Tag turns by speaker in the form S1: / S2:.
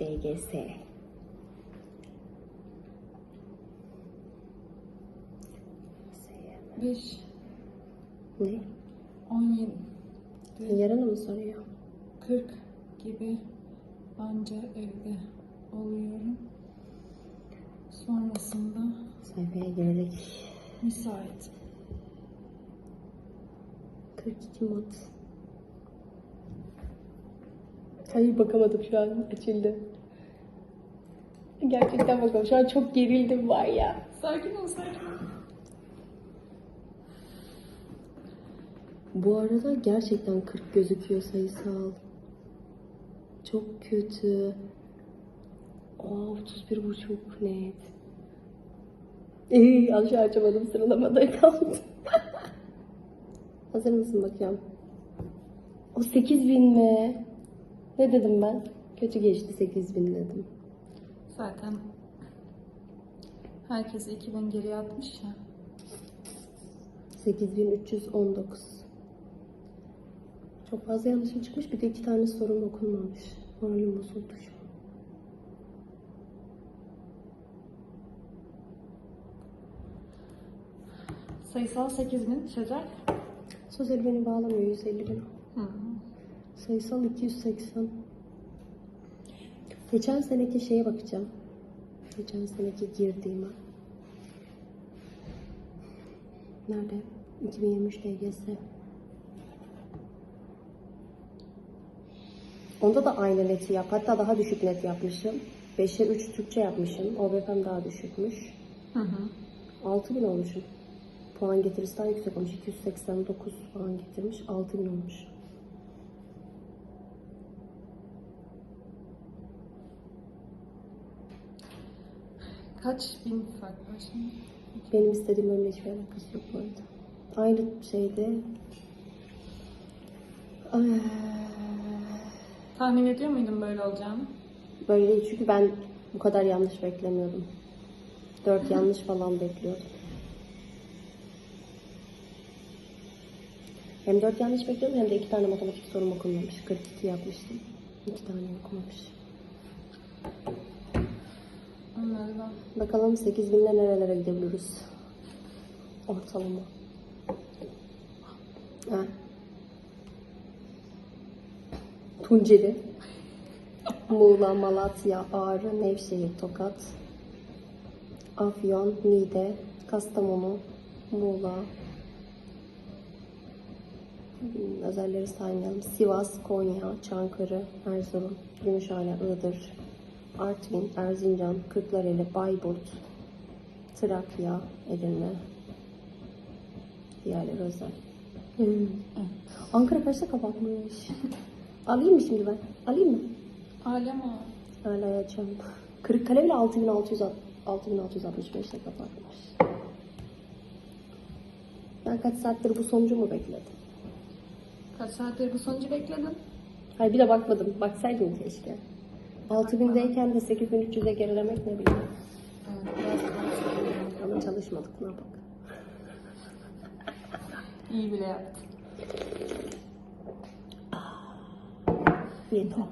S1: DGS.
S2: Beş,
S1: Ne?
S2: on yedi,
S1: Yarını mı soruyor?
S2: kırk gibi anca evde oluyorum. Sonrasında
S1: Sayfaya girdik.
S2: müsait.
S1: 42 mat. Hayır bakamadım şu an açıldı. Gerçekten bakalım. Şu an çok gerildim var ya.
S2: Sakin ol, sakin ol.
S1: Bu arada gerçekten 40 gözüküyor sayısal. Çok kötü. Aa 31 buçuk net. İyi aşağı açamadım sıralamada kaldım. Hazır mısın bakıyorum. O 8000 mi? Ne dedim ben? Kötü geçti 8000 dedim.
S2: Zaten herkes 2000 geriye atmış ya.
S1: 8319. Çok fazla yanlışım çıkmış. Bir de iki tane sorun okunmamış. Moralim bozuldu şu an.
S2: Sayısal 8000 Sezer.
S1: Sosyal beni bağlamıyor 150 bin. Sayısal 280. Geçen seneki şeye bakacağım. Geçen seneki girdiğime. Nerede? 2023 DGS. Onda da aynı neti yap. Hatta daha düşük net yapmışım. 5'e 3 Türkçe yapmışım. OBP'm daha düşükmüş.
S2: Hı hı.
S1: 6000 olmuşum. Puan getirisi daha yüksek olmuş. 289 puan getirmiş. 6000 olmuş.
S2: Kaç bin fark var şimdi?
S1: Benim istediğim bölümle hiçbir alakası yok bu arada. Aynı şeyde Ay,
S2: Tahmin ediyor muydun böyle olacağını?
S1: böyle değil çünkü ben bu kadar yanlış beklemiyordum. Dört yanlış falan bekliyordum. Hem dört yanlış bekliyordum hem de iki tane matematik sorum okunmamış. 42 yapmıştım. İki tane
S2: Anladım.
S1: Bakalım 8000'le nerelere gidebiliriz? Ortalama. Ha. Tunceli. Muğla, Malatya, Ağrı, Nevşehir, Tokat. Afyon, Niğde, Kastamonu, Muğla. Hmm, Özelleri saymayalım. Sivas, Konya, Çankırı, Erzurum, Gümüşhane, Iğdır, Artvin, Erzincan, Kırklareli, Bayburt, Trakya, Edirne. Diğerleri özel. Hmm. Ankara kaçta kapatmış? Alayım mı şimdi ben? Alayım mı?
S2: Alem o.
S1: Hala açacağım. Kırıkkale bile 6600 6665'te kapatmış. Ben kaç saattir bu sonucu mu bekledim?
S2: Kaç saattir bu sonucu bekledin?
S1: Hayır bir de bakmadım. Baksaydım keşke. 6000'deyken de 8300'e gerilemek ne bileyim. Ama çalışmadık ne yapak.
S2: iyi bile yaptın.
S1: Yeter.